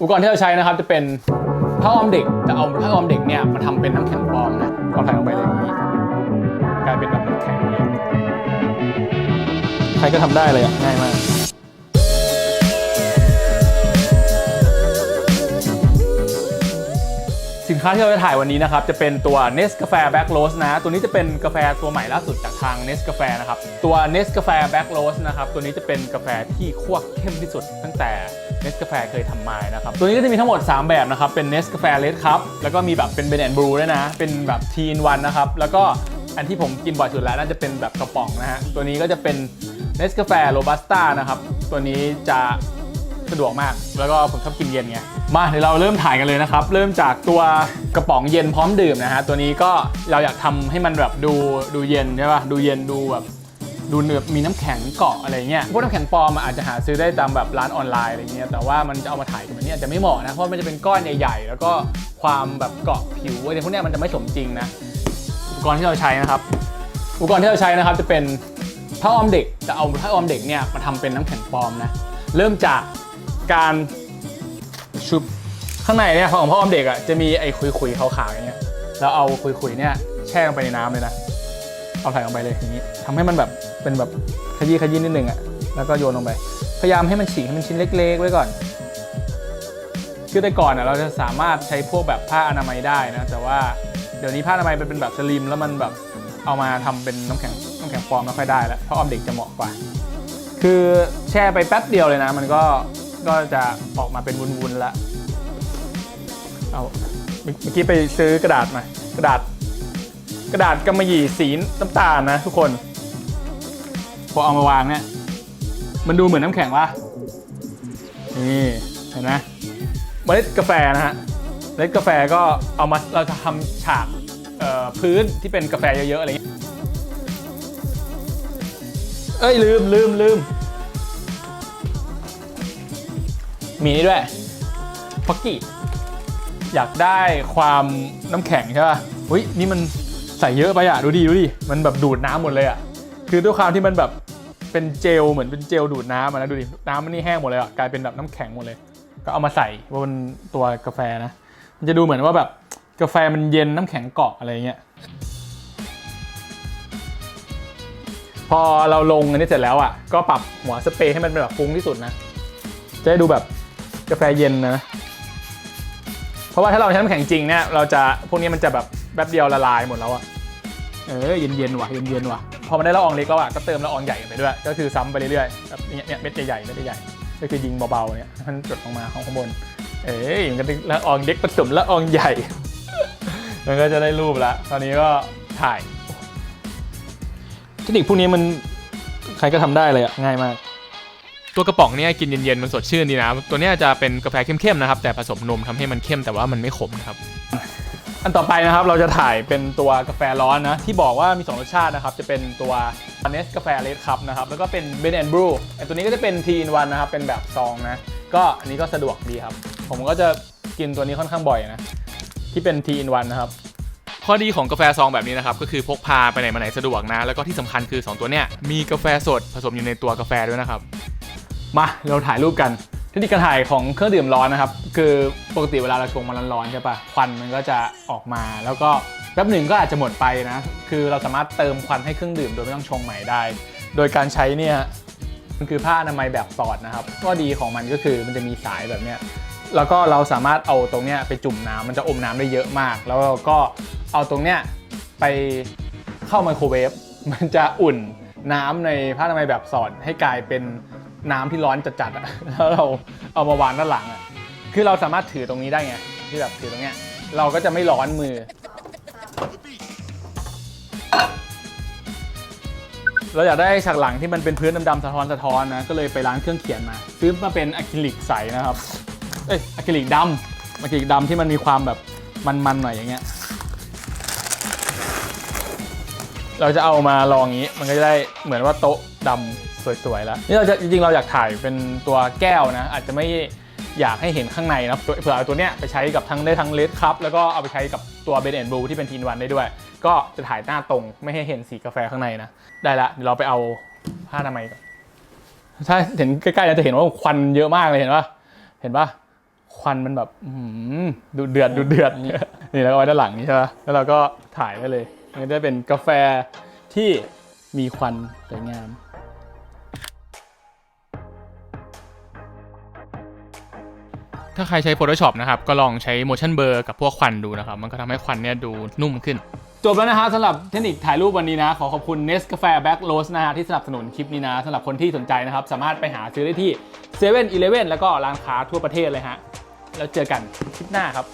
อุปกรณ์ที่เราใช้นะครับจะเป็นผ้าอ้อมเด็กแต่เอาผ้าอ้อมเด็กเนี่ยมาทำเป็นน้ำแข็งปลอมนะก็ใส่ลงไปเลยอย่างนี้กลายเป็นแบบน้ำแข็งอย่งนี้ใครก็ทำได้เลยอะง่ายมาก ค้าที่เราจะถ่ายวันนี้นะครับ จะเป็นตัว n e s กาแฟ Black Roast นะ ตัวนี้จะเป็นกาแฟตัวใหม่ล่าสุดจากทาง n e s กาแฟนะครับ ตัว n e s กาแฟ Black Roast นะครับ ตัวนี้จะเป็นกาแฟที่คั่วเข้มที่สุดตั้งแต่ n e s กาแฟเคยทำมานะครับ ตัวนี้ก็จะมีทั้งหมด 3 แบบนะครับ เป็น n e s กาแฟ Red Cup แล้วก็มีแบบเป็น Ben and Brew ด้วยนะ เป็นแบบ T in 1นะครับ แล้วก็อันที่ผมกินบ่อยสุดแล้วน่าจะเป็นแบบกระป๋องนะฮะ ตัวนี้ก็จะเป็น n e s กาแฟ Robusta นะครับ ตัวนี้จะสะดวกมาก แล้วก็ผมชอบกินเย็นไง มาเดี๋ยวเราเริ่มถ่ายกันเลยนะครับ เริ่มจากตัวกระป๋องเย็นพร้อมดื่มนะฮะตัวนี้ก็เราอยากทำให้มันแบบดูดูเย็นใช่ป่ะดูเย็นดูแบบดูเนือบมีน้ำแข็งเกาะอะไรเงี้ยพวกน้ำแข็งปลอมอาจจะหาซื้อได้ตามแบบร้านออนไลน์อะไรเงี้ยแต่ว่ามันจะเอามาถ่ายกันแบบนี้อาจจะไม่เหมาะนะเพราะมันจะเป็นก้อนใหญ่ๆแล้วก็ความแบบเกาะผิวอะไรพวกเนี้ยมันจะไม่สมจริงนะอุปกรณ์ที่เราใช้นะครับอุปกรณ์ที่เราใช้นะครับจะเป็นผ้าอ้อมเด็กแต่เอาผ้าอ้อมเด็กเนี่ยมาทำเป็นน้ำแข็งปลอมนะเริ่มจากการ ชุบข้างในเนี่ยของผ้าอ้อมเด็กอะจะมีไอ้คุยๆขาวๆอย่างเงี้ยแล้วเอาคุยๆเนี่ยแช่ลงไปในน้ำเลยนะเอาใส่ลงไปเลยอย่างนี้ทำให้มันแบบเป็นแบบขยี้ขยี้นิดนึงอะแล้วก็โยนลงไป พยายามให้มันฉีกให้มันชิ้นเล็ก ๆ ไว้ก่อนคือแต่ก่อนอะเราจะสามารถใช้พวกแบบผ้าอนามัยได้นะแต่ว่าเดี๋ยวนี้ผ้าอนามัยมันเป็นแบบสลิมแล้วมันแบบเอามาทำเป็นน้ำแข็งน้ำแข็งปลอมไม่ค่อยได้แล้วเพราะออมเด็กจะเหมาะกว่า คือแช่ไปแป๊บเดียวเลยนะ มันก็ ก็จะออกมาเป็นวุ้นๆแล้วเอาเมื่อกี้ไปซื้อกระดาษมากระดาษ กระดาษกำมะหยี่สีน้ำตาลนะทุกคน พอเอามาวางเนี่ยมันดูเหมือนน้ำแข็งวะนี่เห็นไหมเมล็ดกาแฟนะฮะเมล็ดกาแฟก็เอามาเราจะทำฉากพื้นที่เป็นกาแฟเยอะๆอะไรอย่างเงี้ยเอ้ยลืมลืมลืม มีนี่ด้วยฟักกี้อยากได้ความน้ำแข็งใช่ป่ะอุ้ยนี่มันใส่เยอะไปอะดูดิดูดิมันแบบดูดน้ำหมดเลยอะคือด้วยความที่มันแบบเป็นเจลเหมือนเป็นเจลดูดน้ำนะดูดิน้ำมันนี่แห้งหมดเลยอะกลายเป็นแบบน้ำแข็งหมดเลย ก็เอามาใส่บนตัวกาแฟนะมันจะดูเหมือนว่าแบบกาแฟมันเย็นน้ำแข็งเกาะอะไรเงี้ยพอเราลงอันนี้เสร็จแล้วอะก็ปรับหัวสเปรย์ให้มันเป็นแบบฟุ้งที่สุดนะจะได้ดูแบบ กาแฟเย็นนะ เพราะว่าถ้าเราใช้น้ำแข็งจริงเนี่ยเราจะพวกนี้มันจะแบบแป๊บเดียวละลายหมดแล้วอะเออเย็นเย็นๆว่ะเย็นเย็นๆว่ะพอมันได้ละอองเล็กแล้วอะก็เติมละอองใหญ่ไปด้วย ก็คือซ้ำไปเรื่อยๆแบบเนี้ยเนี่ยเม็ดใหญ่ๆเม็ดใหญ่ๆก็คือยิงเบาๆเนี่ยให้มันจดลงมาของข้างบน เอ้ยมันก็ได้ละอองเล็กผสมละอองใหญ่ มันก็จะได้รูปละตอนนี้ก็ถ่ายเทคนิคพวกนี้มันใครก็ทำได้เลยอะง่ายมาก ตัวกระป๋องเนี่ยกินเย็นๆมันสดชื่นดีนะ ตัวเนี้ยจะเป็นกาแฟเข้มๆนะครับ แต่ผสมนมทำให้มันเข้มแต่ว่ามันไม่ขมนะครับ อันต่อไปนะครับเราจะถ่ายเป็นตัวกาแฟร้อนนะ ที่บอกว่ามี 2 รสชาตินะครับ จะเป็นตัวเนสกาแฟเลดคัพนะครับ แล้วก็เป็นเบนแอนบรูไอตัวนี้ก็จะเป็นทีนวันนะครับ เป็นแบบซองนะ ก็อันนี้ก็สะดวกดีครับ ผมก็จะกินตัวนี้ค่อนข้างบ่อยนะ ที่เป็นทีนวันนะครับข้อดีของกาแฟซองแบบนี้นะครับก็คือพกพาไปไหนมาไหนสะดวกนะ แล้วก็ที่สำคัญคือ 2 ตัวเนี้ยมีกาแฟสดผสมอยู่ในตัวกาแฟด้วยนะครับ มาเราถ่ายรูปกันเทคนิคการถ่ายของเครื่องดื่มร้อนนะครับคือปกติเวลาเราชงมันร้อนๆใช่ปะควันมันก็จะออกมาแล้วก็แป๊บหนึ่งก็อาจจะหมดไปนะ คือเราสามารถเติมควันให้เครื่องดื่มโดยไม่ต้องชงใหม่ได้ โดยการใช้เนี่ยมันคือผ้าอนามัยแบบสอดนะครับข้อดีของมันก็คือมันจะมีสายแบบเนี้ยแล้วก็เราสามารถเอาตรงเนี้ยไปจุ่มน้ำมันจะอมน้ำได้เยอะมาก แล้วเราก็เอาตรงเนี้ยไปเข้าไมโครเวฟมันจะอุ่นน้ำในผ้าอนามัยแบบสอดให้กลายเป็น น้ำที่ร้อนจัดๆอะแล้วเราเอามาวางด้านหลังอะคือเราสามารถถือตรงนี้ได้ไงที่แบบถือตรงเนี้ยเราก็จะไม่ร้อนมือ เราอยากได้ฉากหลังที่มันเป็นพื้นดำๆสะท้อนสะท้อนนะก็เลยไปร้านเครื่องเขียนมา ซื้อมาเป็นอะคริลิกใสนะครับเอ้ยอะคริลิกดำอะคริลิกดำที่มันมีความแบบมันๆหน่อยอย่างเงี้ยเราจะเอามาลองอย่างนี้ มันก็จะได้เหมือนว่าโต๊ะดำ สวยๆแล้วนี่เราจะจริงๆเราอยากถ่ายเป็นตัวแก้วนะ อาจจะไม่อยากให้เห็นข้างในนะตัวเผื่อเอาตัวเนี้ยไปใช้กับทั้งได้ทั้งเลดครับแล้วก็เอาไปใช้กับตัวเบนแอนบูที่เป็นทีนวันได้ด้วย ก็จะถ่ายหน้าตรงไม่ให้เห็นสีกาแฟข้างในนะ ได้ละเดี๋ยวเราไปเอาผ้าอนามัยก่อนถ้าเห็นใกล้ๆเราจะเห็นว่าควันเยอะมากเลยเห็นปะเห็นปะคควันมันแบบอื้อหือดูเดือดดูเดือดนี่แล้วก็ไว้ด้านหลังนี้ใช่ปะแล้วเราก็ถ่ายได้เลยนี่ได้เป็นกาแฟที่มีควันสวยงาม ถ้าใครใช้ Photoshop นะครับ ก็ลองใช้ motion blur กับพวกควันดูนะครับ มันก็ทำให้ควันเนี่ยดูนุ่มขึ้น จบแล้วนะฮะสำหรับเทคนิคถ่ายรูปวันนี้นะ ขอขอบคุณ Nescafe Black Rose นะฮะที่สนับสนุนคลิปนี้นะสำหรับคนที่สนใจนะครับ สามารถไปหาซื้อได้ที่7 e เ e ่ e อแล้วก็ร้านค้าทั่วประเทศเลยฮะแล้วเจอกันคลิปหน้าครับ